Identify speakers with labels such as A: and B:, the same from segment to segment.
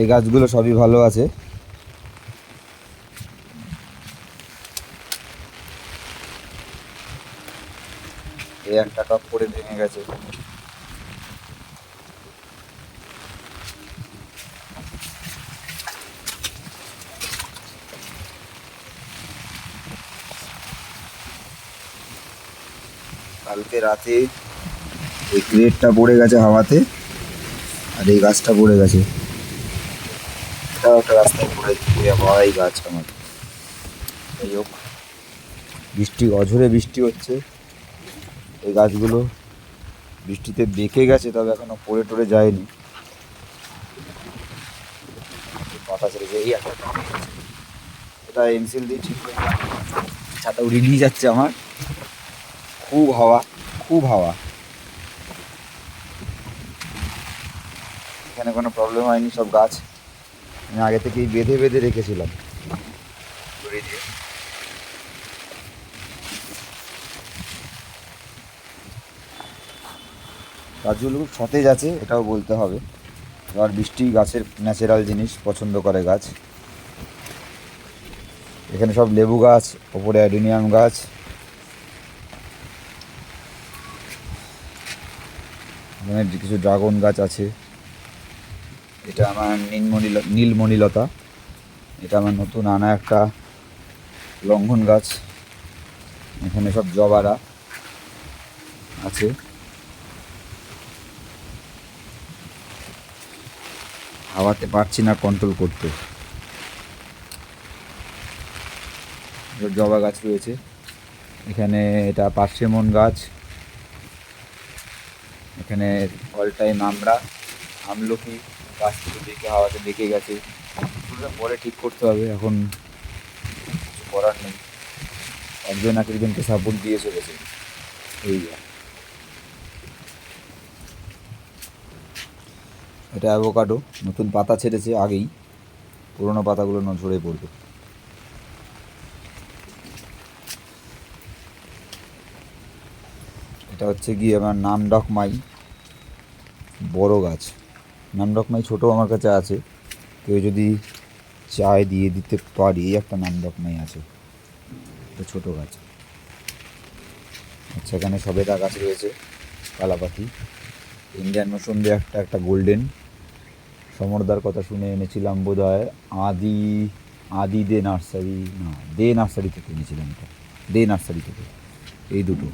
A: এই গাছগুলো সবই ভালো আছে। একটা টপ করে ভেঙে গেছে। কালকে রাতে এই গ্রেডটা পড়ে গেছে হাওয়াতে, আর এই গাছটা পড়ে গেছে। এটাও একটা রাস্তায় পড়ে পড়ে হওয়া গাছ আমার যাই হোক, বৃষ্টি, অঝরে বৃষ্টি হচ্ছে। এই গাছগুলো বৃষ্টিতে বেঁকে গেছে, তবে এখনও পড়ে টড়ে যায়নি। পাতা ছেড়েছে এই এটা এমসিল দিয়ে ঠিক যাবে। ছাতা উড়িয়ে নিয়ে যাচ্ছে আমার। খুব হাওয়া খুব হাওয়া। এখানে কোনো প্রবলেম হয়নি, সব গাছ আমি আগে থেকেই বেঁধে বেঁধে রেখেছিলাম। গাছগুলো খুব সতেজ আছে, এটাও বলতে হবে। এবার বৃষ্টি, গাছের ন্যাচারাল জিনিস, পছন্দ করে গাছ। এখানে সব লেবু গাছ, ওপরে অ্যাডিনিয়াম গাছ। এখানে কিছু ড্রাগন গাছ আছে। এটা আমার নীলমণি নীলমণিলতা। এটা আমার নতুন আনা একটা লঙ্ঘন গাছ। এখানে সব জবারা আছে। হাওয়াতে পারছি না কন্ট্রোল করতে। জবা গাছ রয়েছে। এখানে এটা পার্সেমন গাছ। এখানে অল টাইম আমরা, আমলকি। গাছ থেকে দেখে হাওয়াতে দেখে গেছে। এগুলো পরে ঠিক করতে হবে, এখন কিছু করার নেই। একজন এক একজনকে সাপোর্ট দিয়ে চলেছে। এই এটা অ্যাভোকাডো নতুন পাতা ছেড়েছে আগেই। পুরোনো পাতাগুলো ন ঝরে পড়বে। এটা হচ্ছে গিয়ে আমার নাম ডকমাই বড় গাছ। নাম ডকমাই ছোটো আমার কাছে আছে। কেউ যদি চায় দিয়ে দিতে পারি, একটা নাম ডকমাই আছে। এটা ছোটো গাছ। আচ্ছা এখানে সবেদা গাছ রয়েছে কালাপাতি ইন্ডিয়ান মৌসুম্বি একটা একটা গোল্ডেন। সমরদার কথা শুনে এনেছিলাম বোধ হয় আদি আদি দে নার্সারি, না, দে নার্সারি থেকে এনেছিলাম এটা। দে নার্সারি থেকে। এই দুটো।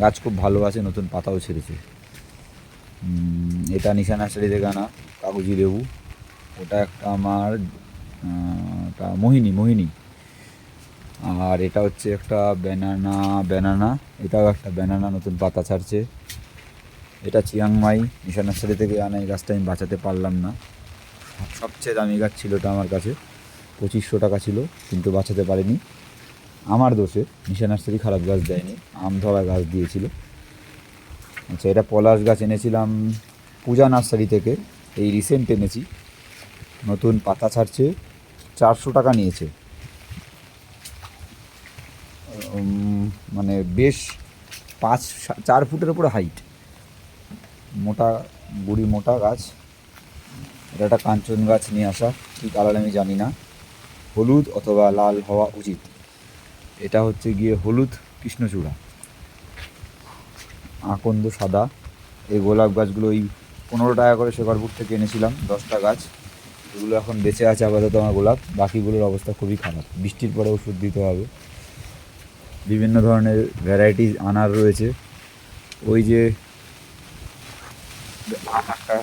A: গাছ খুব ভালো আছে, নতুন পাতাও ছেড়েছে। এটা নিশা নার্সারি থেকে আনা কাগজি লেবু ওটা একটা আমার ওটা মোহিনী মোহিনী। আর এটা হচ্ছে একটা ব্যানানা ব্যানানা এটাও একটা ব্যানানা নতুন পাতা ছাড়ছে। এটা চিয়াংমাই নিশা নার্সারি থেকে আনা এই গাছটা আমি বাঁচাতে পারলাম না। সবচেয়ে দামি গাছ ছিল ওটা আমার কাছে। পঁচিশশো টাকা ছিল, কিন্তু বাঁচাতে পারিনি। আমার দোষে নিশা নার্সারি খারাপ গাছ দেয়নি আম ধরা গাছ দিয়েছিল। আচ্ছা এটা পলাশ গাছ এনেছিলাম পূজা নার্সারি থেকে। এই রিসেন্ট এনেছি। নতুন পাতা ছাড়ছে, চারশো টাকা নিয়েছে। মানে বেশ পাঁচ, চার ফুটের উপরে হাইট মোটা, বুড়ি মোটা গাছ। এটা একটা কাঞ্চন গাছ নিয়ে আসা, কী কালার আমি জানি না। হলুদ অথবা লাল হওয়া উচিত। এটা হচ্ছে গিয়ে হলুদ কৃষ্ণচূড়া। আকন্দ সাদা। এই গোলাপ গাছগুলো ওই পনেরো টাকা করে শেখরপুর থেকে এনেছিলাম, দশটা গাছ। এগুলো এখন বেঁচে আছে আপাতত আমার গোলাপ। বাকিগুলোর অবস্থা খুবই খারাপ। বৃষ্টির পরে ওষুধ দিতে হবে। বিভিন্ন ধরনের ভ্যারাইটি আনার রয়েছে। ওই যে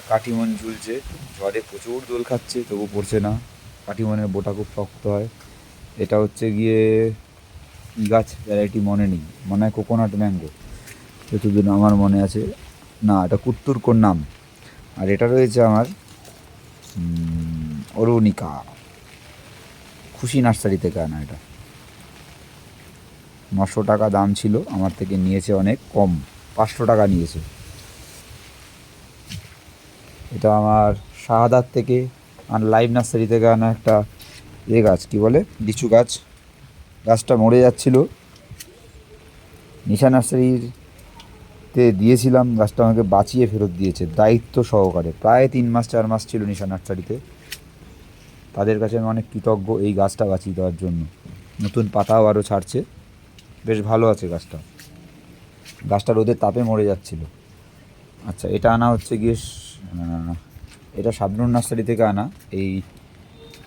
A: কাটিমন ঝুলছে। ঝড়ে প্রচুর দোল খাচ্ছে, তবু পড়ছে না। কাটিমনের বোটা খুব শক্ত হয়। এটা হচ্ছে গিয়ে গাছ, ভ্যারাইটি মনে নেই মনে হয় কোকোনাট ম্যাঙ্গো। যতদিন আমার মনে আছে। না, এটা কুত্তুর নাম? আর এটা রয়েছে আমার অরুণিকা। খুশি নার্সারি থেকে আনা এটা। নশো টাকা দাম ছিল, আমার থেকে নিয়েছে অনেক কম, পাঁচশো টাকা নিয়েছে। এটা আমার শাহাদাত থেকে, আর লাইভ নার্সারি থেকে আনা একটা এ গাছ, কি বলে? লিচু গাছ। গাছটা মরে যাচ্ছিল। নিশা নার্সারিতে দিয়েছিলাম, গাছটা আমাকে বাঁচিয়ে ফেরত দিয়েছে, দায়িত্ব সহকারে। প্রায় তিন মাস, চার মাস ছিল নিশা নার্সারিতে। তাদের কাছে আমি অনেক কৃতজ্ঞ এই গাছটা বাঁচিয়ে দেওয়ার জন্য। নতুন পাতাও আরও ছাড়ছে। বেশ ভালো আছে গাছটা। গাছটা রোদের তাপে মরে যাচ্ছিল। আচ্ছা এটা আনা হচ্ছে গিয়ে এটা শাবনুর নার্সারি থেকে আনা। এই,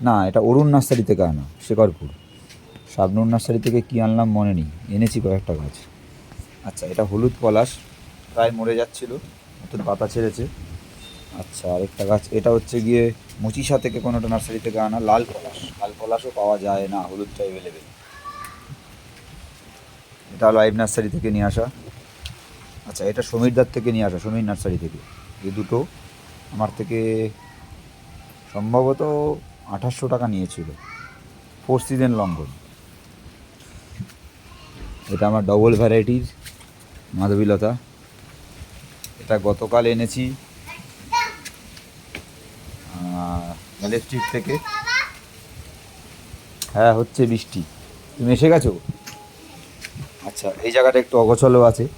A: না, এটা অরুণ নার্সারি থেকে আনা, শেখরপুর। শাবনুর নার্সারি থেকে কী আনলাম মনে নেই। এনেছি কয়েকটা গাছ। আচ্ছা এটা হলুদ পলাশ। প্রায় মরে যাচ্ছিল। নতুন পাতা ছেড়েছে। আচ্ছা আরেকটা গাছ। এটা হচ্ছে গিয়ে মুচিসা থেকে কোনো একটা নার্সারি থেকে আনা লাল পলাশ। লাল পলাশও পাওয়া যায় না হলুদটা অ্যাভেলেবেল এটা লাইভ নার্সারি থেকে নিয়ে আসা। আচ্ছা এটা সমীরদার থেকে নিয়ে আসা, সমীর নার্সারি থেকে। এই দুটো আমার থেকে সম্ভবত আঠাশশো টাকা নিয়েছিল। ফোর সিজন লঙ্ঘন এটা আমার ডবল ভ্যারাইটির মাধবীলতা। এটা গতকাল এনেছি। থেকে। হ্যাঁ হচ্ছে বৃষ্টি। তুমি এসে গেছো? আচ্ছা এই জায়গাটা একটু অগোছলো আছে।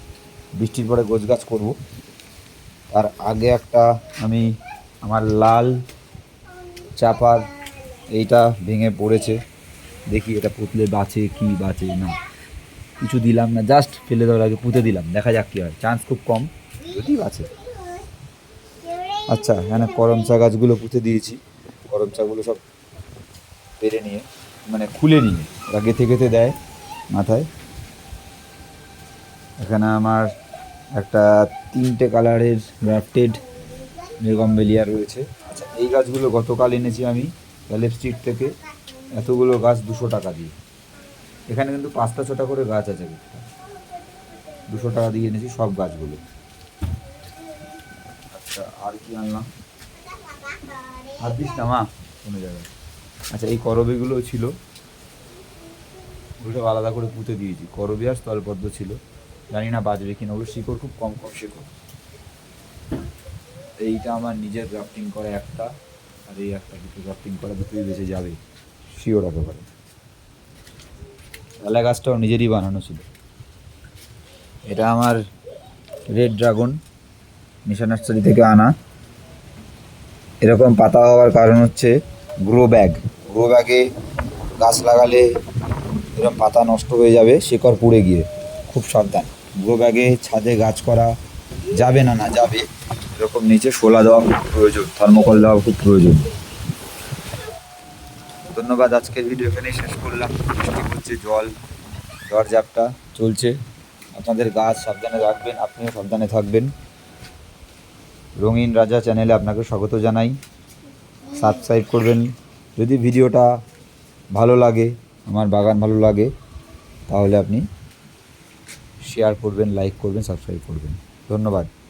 A: বৃষ্টির পরে গোছ গাছ করব। তার আগে একটা আমি আমার লাল চাপার এইটা ভেঙে পড়েছে। দেখি এটা পুতলে বাঁচে কি বাঁচে না। কিছু দিলাম না, জাস্ট ফেলে দেওয়ার আগে পুঁতে দিলাম। দেখা যাক কী হয়। চান্স খুব কম। বাঁচে আচ্ছা এখানে করম চা গাছগুলো পুঁতে দিয়েছি। করম চাগুলো সব পেরে নিয়ে মানে খুলে নিয়ে, ওরা গেঁথে গেঁথে দেয় মাথায়। এখানে আমার একটা তিনটে কালারের গ্রাফটেড মেগম্বেলিয়া রয়েছে। আচ্ছা এই গাছগুলো গতকাল এনেছি আমি প্যালেপ স্ট্রিট থেকে। এতগুলো গাছ দুশো টাকা দিয়ে। এখানে কিন্তু পাঁচটা ছটা করে গাছ আছে। দুশো টাকা দিয়ে এনেছি সব গাছগুলো। আর কি আনলাম? দিস না মা। কোনো জায়গায়? আচ্ছা এই করবিগুলো ছিল। ওগুলো আলাদা করে পুঁতে দিয়েছি। করবি আর স্থলপদ্ম ছিল। জানি না বাজবে কিনা ওগুলো শিকড় খুব কম কম শিকড়। এইটা আমার নিজের গ্রাফটিং করা একটা আর এই একটা দুটো গ্রাফটিং করা দুটোই বেঁচে যাবে। শিওর একেবারে লালা গাছটাও নিজেরই বানানো ছিল। এটা আমার রেড ড্রাগন নিশা নার্সারি থেকে আনা। এরকম পাতা হওয়ার কারণ হচ্ছে গ্রো ব্যাগ গ্রো ব্যাগে গাছ লাগালে এরকম পাতা নষ্ট হয়ে যাবে, শিকড় পুড়ে গিয়ে। খুব সাবধান। গ্রো ব্যাগে ছাদে গাছ করা যাবে না না যাবে। এরকম নিচে শোলা দেওয়া খুব প্রয়োজন থার্মোকল দেওয়া খুব প্রয়োজন। ধন্যবাদ, আজকের ভিডিও এখানেই শেষ করলাম। বৃষ্টি হচ্ছে জল ঝড় চলছে। আপনাদের গাছ সাবধানে রাখবেন, আপনিও সাবধানে থাকবেন। রঙিন রাজা চ্যানেলে আপনাকে স্বাগত জানাই। সাবস্ক্রাইব করবেন। যদি ভিডিওটা ভালো লাগে, আমার বাগান ভালো লাগে, তাহলে আপনি শেয়ার করবেন লাইক করবেন সাবস্ক্রাইব করবেন। ধন্যবাদ।